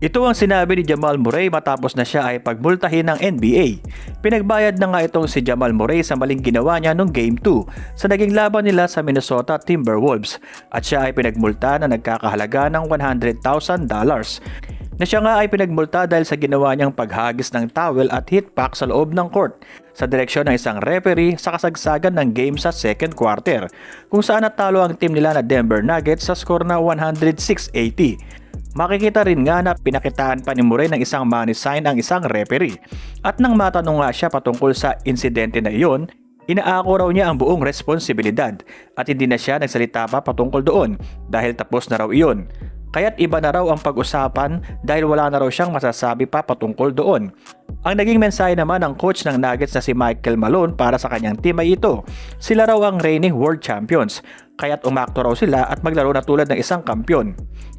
Ito ang sinabi ni Jamal Murray matapos na siya ay pagmultahin ng NBA. Pinagbayad na nga itong si Jamal Murray sa maling ginawa niya noong Game 2 sa naging laban nila sa Minnesota Timberwolves at siya ay pinagmulta na nagkakahalaga ng $100,000 na siya nga ay pinagmulta dahil sa ginawa niyang paghagis ng towel at hit pack sa loob ng court sa direksyon ng isang referee sa kasagsagan ng game sa second quarter kung saan natalo ang team nila na Denver Nuggets sa score na 106-80. Makikita rin nga na pinakitaan pa ni Murray ng isang money sign ang isang referee. At nang matanong nga siya patungkol sa insidente na iyon, inaako raw niya ang buong responsibilidad at hindi na siya nagsalita pa patungkol doon dahil tapos na raw iyon. Kaya't iba na raw ang pag-usapan dahil wala na raw siyang masasabi pa patungkol doon. Ang naging mensahe naman ng coach ng Nuggets na si Michael Malone para sa kanyang team ay ito. Sila raw ang reigning world champions, kaya't umakto raw sila at maglaro na tulad ng isang kampyon.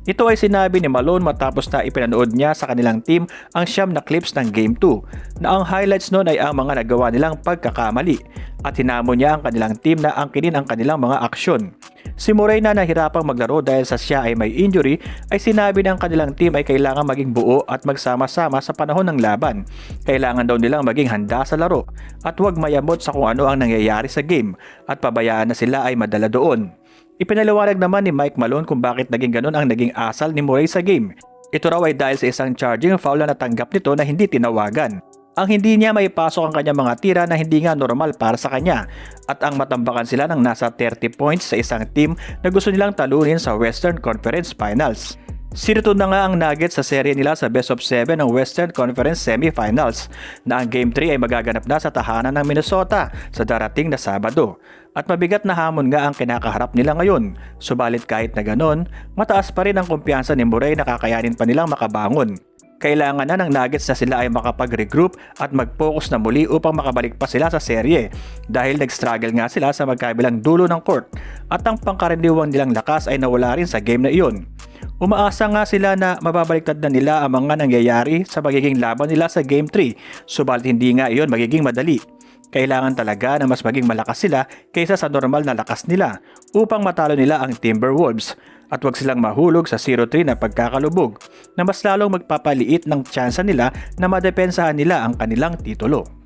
Ito ay sinabi ni Malone matapos na ipinanood niya sa kanilang team ang siyam na clips ng Game 2 na ang highlights noon ay ang mga nagawa nilang pagkakamali at hinamo niya ang kanilang team na angkinin ang kanilang mga aksyon. Si Murray na nahirapang maglaro dahil sa siya ay may injury ay sinabi ng kanilang team ay kailangan maging buo at magsama-sama sa panahon ng laban. Kailangan daw nilang maging handa sa laro at huwag mayamot sa kung ano ang nangyayari sa game at pabayaan na sila ay madala doon. Ipinaliwanag naman ni Mike Malone kung bakit naging ganun ang naging asal ni Murray sa game. Ito raw ay dahil sa isang charging foul na natanggap nito na hindi tinawagan. Ang hindi niya maipasok ang kanyang mga tira na hindi nga normal para sa kanya at ang matambakan sila ng nasa 30 points sa isang team na gusto nilang talunin sa Western Conference Finals. Sirito na nga ang Nuggets sa serye nila sa best of 7 ng Western Conference Semifinals na ang Game 3 ay magaganap na sa tahanan ng Minnesota sa darating na Sabado. At mabigat na hamon nga ang kinakaharap nila ngayon. Subalit kahit na ganon, mataas pa rin ang kumpiyansa ni Murray na kakayanin pa nilang makabangon. Kailangan na ng Nuggets na sila ay makapag-regroup at mag-focus na muli upang makabalik pa sila sa serye dahil nag-struggle nga sila sa magkabilang dulo ng court at ang pangkaraniwang nilang lakas ay nawala rin sa game na iyon. Umaasa nga sila na mababaliktad na nila ang mga nangyayari sa magiging laban nila sa Game 3 subalit hindi nga iyon magiging madali. Kailangan talaga na mas maging malakas sila kaysa sa normal na lakas nila upang matalo nila ang Timberwolves at huwag silang mahulog sa 0-3 na pagkakalubog na mas lalong magpapaliit ng tsansa nila na madepensahan nila ang kanilang titulo.